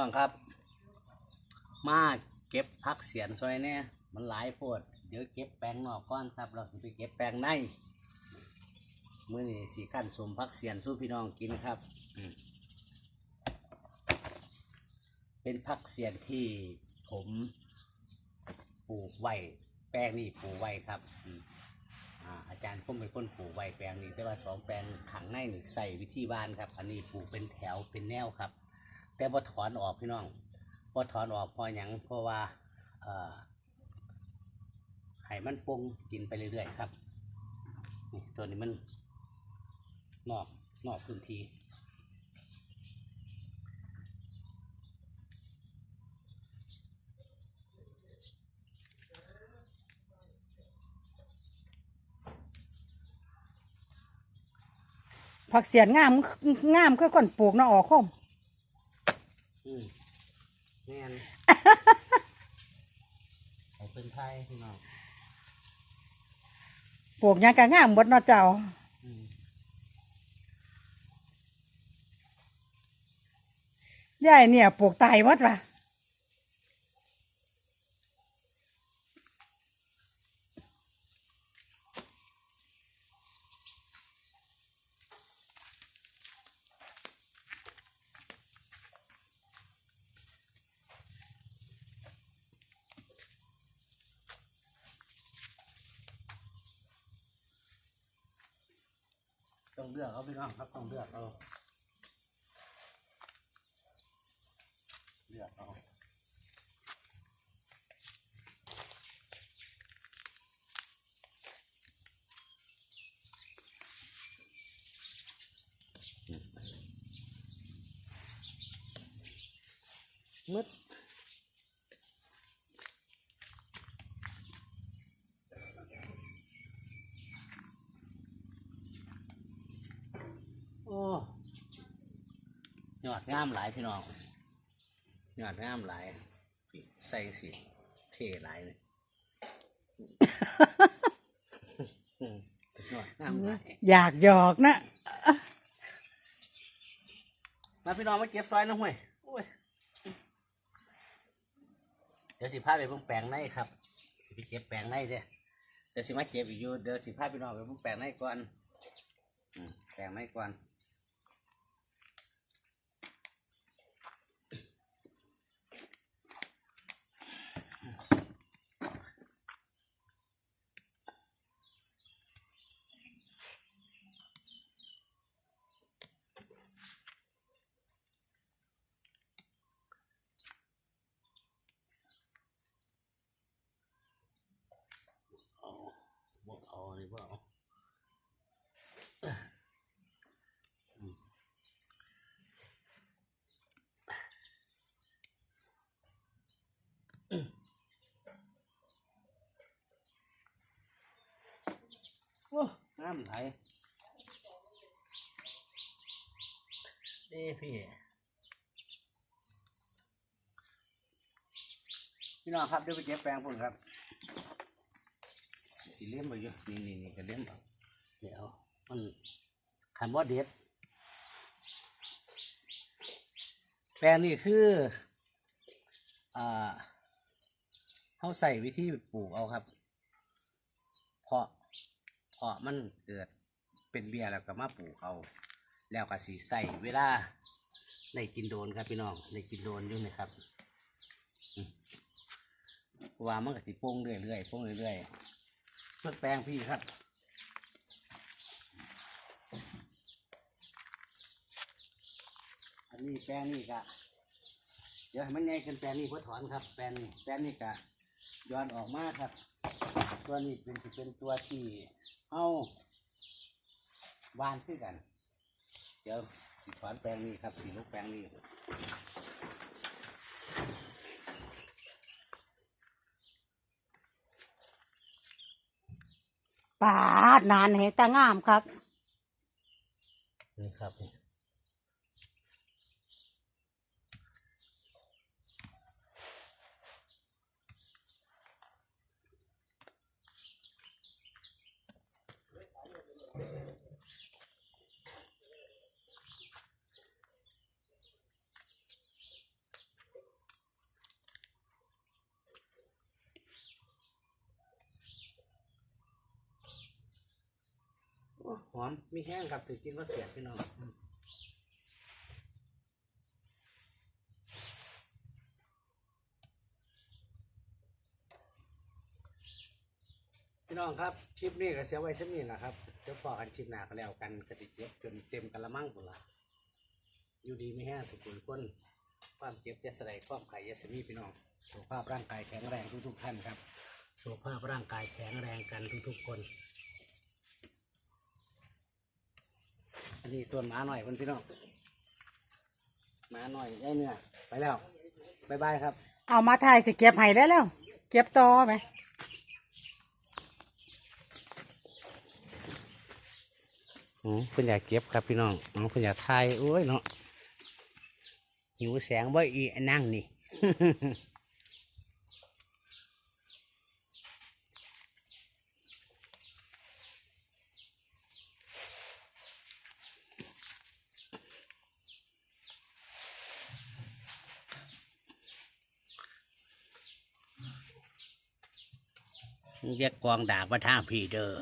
้องครับ มาเก็บพักเสียนซอยเนี่ยมันหลายโพดเดี๋ยวเก็บแปลงนอกก่อนครับ เราจะไปเก็บแปลงในมื่อนี้สีขั้นสมพักเสียนสู้พี่น้องกินครับ เป็นพักเสียนที่ผมปลูกไว้แปลงนี่ปลูกไว้ครับอ่าอาจารย์ผมเป็นคนปลูกไว้แปลงนี้แต่ว่าสองแปลงขังในนี่ใส่วิธีบ้านครับ อันนี้ปลูกเป็นแถวเป็นแนวครับ แต่พอถอนออกพี่น้องพอถอนออกเพออย่างเพราะว่าให้มันปรุงกินไปเรื่อยๆครับนี่ตัวนี้มันนอกนอกพื้นที่ผักเสียนงามงามคือคนปลูกนะออกคมอืม แม่นเอาเป็นไทยพี่น้องปลูกหยังก็งามหมดเนาะเจ้า อืมยายเนี่ยปลูกตายหมดว่ะ ต้องเลือกเอาพี่น้องครับต้องเลือกเอาเลือกเอามืด ยอดงามหลายพี่น้องยอดงามหลายใส่สิเท่หลายเลยอืมยอดงามหลายอยากหยอกนะ มาพี่น้องมาเก็บซอยน้ำห้วยโอ้ยเดี๋ยวสิพาไปเพิ่งแปลงในครับ สิไปเก็บแปลงในเด้อเดี๋ยวสิมาเก็บอีกอยู่เดี๋ยวสิพาพี่น้องไปเพิ่งแปลงในก่อนอืมแปลงในก่อน เอาบ่เอานี่บ่เอาอืมโอ้น้ำไหล นี่พี่ พี่น้องครับเดี๋ยวไปเก็บแปลงพุ่นครับ สีเลี่ยมไปอยู่นี่นี่นี่ก็เลี่ยมเอาเดี๋ยวมันคันว่าเด็ด แปลงนี่คืออ่าเขาใส่วิธีปลูกเอาครับ เพาะเพาะมันเกิดเป็นเบี้ยแล้วก็มาปลูกเอา แล้วก็สีใส่เวลาได้กินโดนครับพี่น้องได้กินโดนอยู่นะครับอืมเพราะว่ามันก็สิโป่งเรื่อยๆโป่งเรื่อยๆส่วนแปลงพี่ครับอันนี้แปลงนี่กะเดี๋ยวให้มันใหญ่ขึ้นแปลงนี่เพื่อถอนครับ แปลงนี่แปลงนี่กะย้อนออกมาครับ ตัวนี้เป็นเป็นตัวที่เอาวานขึ้นกัน ดี๋ยวสิถอนแปลงนี้ครับสีลูกแปลงนี้ปาดนานแหงตางามครับนี่ครับ หอมมีแห้งครับถือกินว่าเสียพี่น้องพี่น้องครับคลิปนี้ก็เสียไว้สักนิดนะครับเดี๋ยวพอกันคลิปหน้าก็แล้วกันกติเจ็บจนเต็มกะละมังหมดละอยู่ดีไม่แห้งสุขุนก้นความเจ็บจะสลายความไข่ยาสมีพี่น้องสุขภาพร่างกายแข็งแรงทุกๆท่านครับสุขภาพร่างกายแข็งแรงกันทุกๆคน นนี้ตัวหมาหน่อยคนพี่น้องหมาหน่อยได้เนื้อไปแล้วบายบายครับ เอามาถ่ายสิเก็บให้ได้แล้ว เก็บต่อไหมอืมเพิ่นอยากเก็บครับพี่น้องน้องเพิ่นอยากถ่ายโอ้ยเนาะหิวแสงบ่อีนั่งนี่ เรียกกองดาบมาทางพี่เด้อ